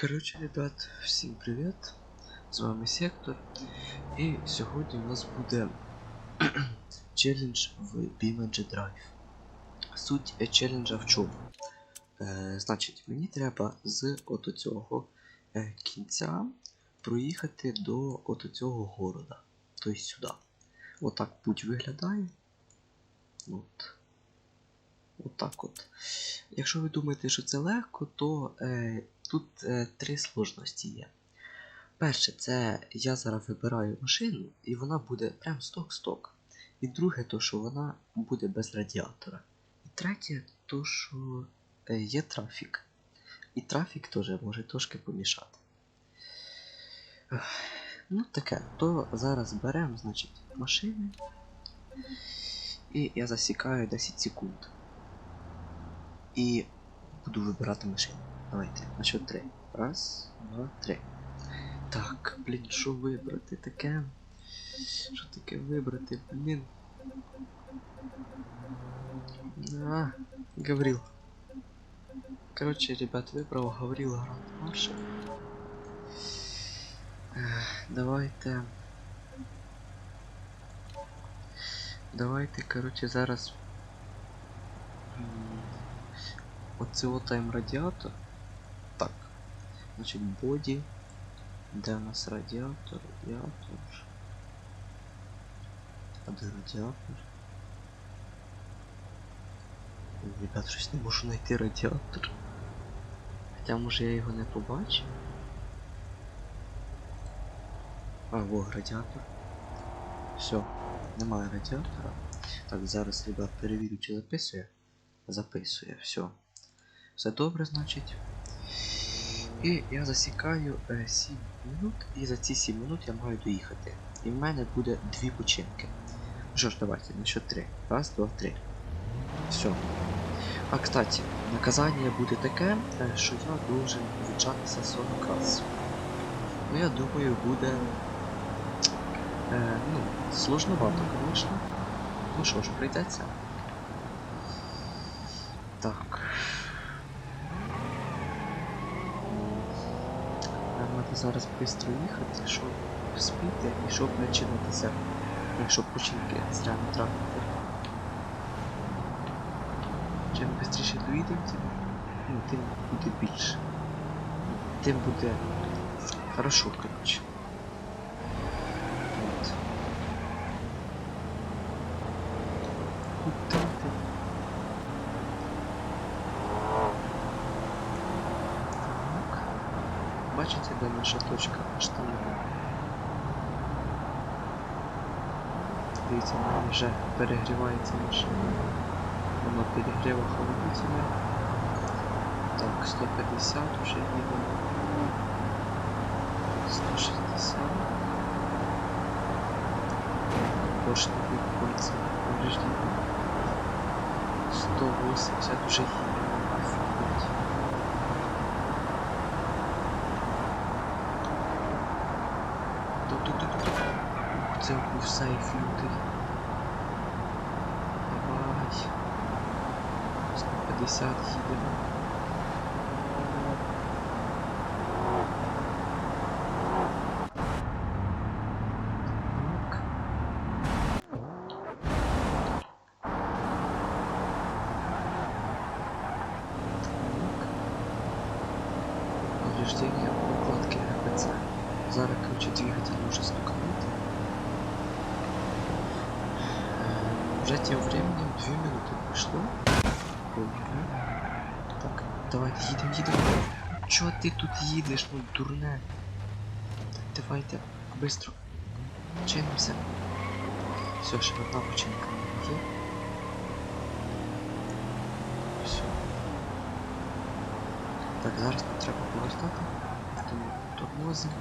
Коротше, ребят, всім привіт! З вами Сектор. І сьогодні у нас буде челендж в BMG Drive. Суть челенджа в чому? Е, значить, мені треба з от цього е, кінця проїхати до от цього города. Тобто сюди. Отак путь виглядає. От. Отак от. Якщо ви думаєте, що це легко, то е, тут е, три сложності є. Перше, це я зараз вибираю машину, і вона буде прям сток-сток. І друге, то що вона буде без радіатора. І третє, то що е, є трафік. І трафік теж може трошки помішати. Ну, таке, то зараз беремо, значить, машини. І я засікаю 10 секунд. І буду вибирати машину. Давайте, на що три. Раз, два, три. Так, блін, що вибрати таке? Що таке вибрати, блін? А, Гаврил. Короче, ребят, вибрав Гаврил Гранд Маршал. Давайте. Давайте, короче, зараз. Оце тайм радіатор. Так. Значить, боді. Де у нас радіатор? Радіатор. А де радіатор? Ребят, щось не можу знайти радіатор. Хоча може я його не побачив. А, во, радіатор. Все, немає радіатора. Так, зараз, ребят, перевірю, чи записує. Записує, все. Все добре, значить. І я засікаю е, 7 минут, і за ці 7 минут я маю доїхати. І в мене буде дві починки. Що ж, давайте, на що 3. Раз, два, три. Все. А кстати, наказання буде таке, е, що я должен віджатися 40 раз. Ну я думаю, буде. Е, ну, сложновато, звісно. Ну що ж, прийдеться. Так. Нам треба зараз швидко їхати, щоб спіти і щоб не чинитися, якщо починки зря не. Чим швидше доїдемо, тим, ну, тим буде більше. Тим буде хорошо, коротше. От. Куда ти? Так. Бачите, де наша точка там. Дивіться, в мене вже перегрівається машина. Воно перегріва холодителя. Так, 150 вже їдемо. 160. Бошний виходиться повреждення. 180 вже їдемо. Був сейф лютий. Давай. 150 їдемо. Так. Так. Повреждение укладки РПЦ. Зараз, короче, двигатель може стуканути. Уже тем временем 2 минуты прошло. Так, давай, їдем, їдем. Чо ти тут їдеш, ну дурне? Так, давайте, быстро. Чинимося. Все, ще одна починка є. Все. Так, зараз треба повертати. Тому тормозимо.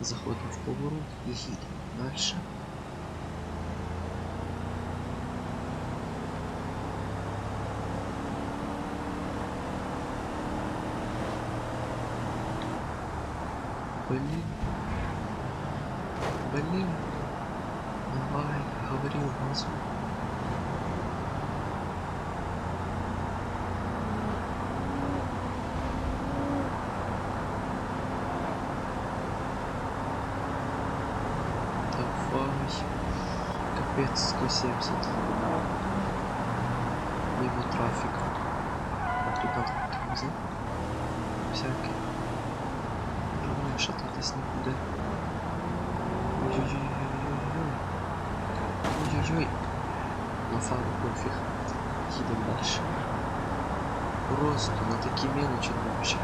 Заходимо в поворот і їдемо далі. блин, давай, говорю газу. Капец, 170. Его трафик. А туда тормоза. Всякий. Равно шататься не будет. Ой-ой-ой-ой-ой-ой. Ой-ой-ой. На фару пофіг. Їдемо далі. Просто на такі мелочі не вообще.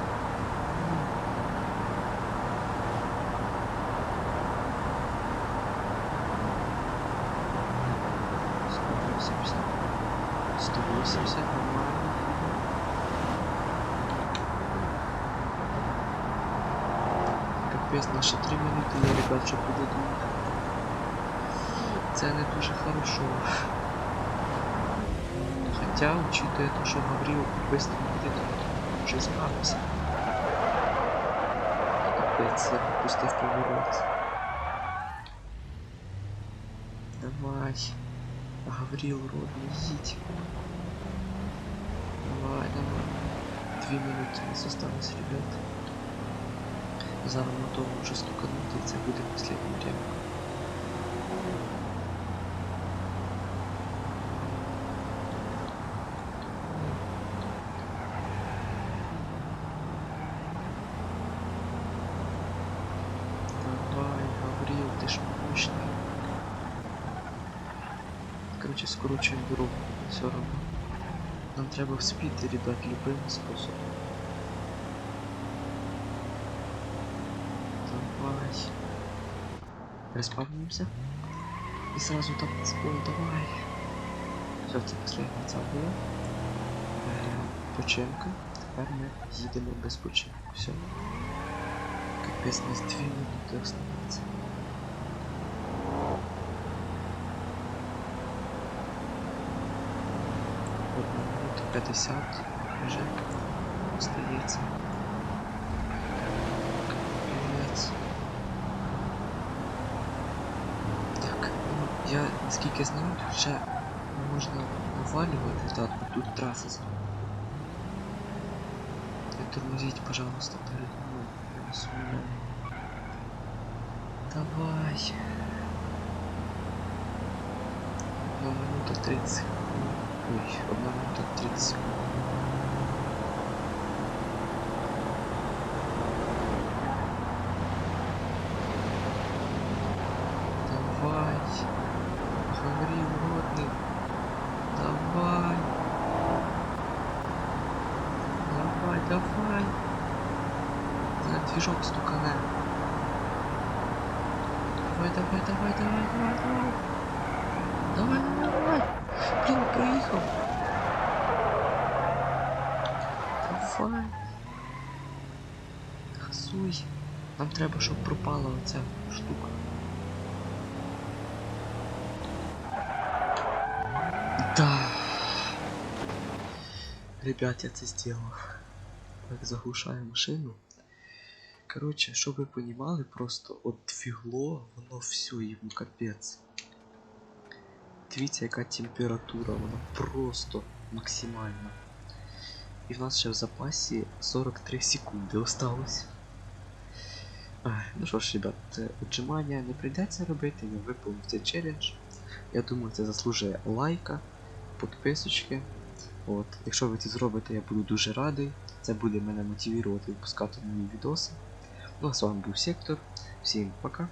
Сто восемьдесят. Сто восемьдесят нормально. Капець, наші три минути є, ребят, щоб буде думати. Це не дуже хорошо. Хотя, учитывая то, что Гаврил быстро будет, он уже справился. Капец, я пропустив поворот. Давай. Гаврил, родный, едь. Давай, давай. Две минуты у нас осталось, ребят. Зараз мотор може стуканути, і це буде ж мощный. Короче, скорочуємо дорогу, все равно. Нам треба вспіти, ребят, любим способом. Давай. Респавнимся. И сразу там Ой, давай. Все, це последня ця була. Е, Почемка. Тепер ми їдемо без почемки. Все. Капець, нас дві минути останеться. Одна минута 50 вже остається. Капець. Так, ну, я наскільки знаю, тут ще можна навалювати, так, тут траса зробила. Не тормозіть, пожалуйста, перед мною. Давай. Одна минута 30 секунд. Ой, одна минута 30 секунд. Давай. Говори, уродный. Давай. Давай. На движок стукана. Давай, давай, давай, давай, давай, давай. Давай, давай, давай. Блин, проехал. Давай. Газуй. Нам треба, щоб пропала оця штука. Да. Ребят, я це сделав. Так, заглушаю машину. Короче, щоб ви понімали, просто от двігло, воно все, йому капець. Дивіться, яка температура, вона просто максимальна. І в нас ще в запасі 43 секунди осталось. Ну що ж, ребят, е, отжимання не прийдеться робити, я виповнив цей челендж. Я думаю, це заслужує лайка, підписочки. От, якщо ви це зробите, я буду дуже радий. Це буде мене мотивувати випускати нові відоси. Ну а з вами був Сектор. Всім пока.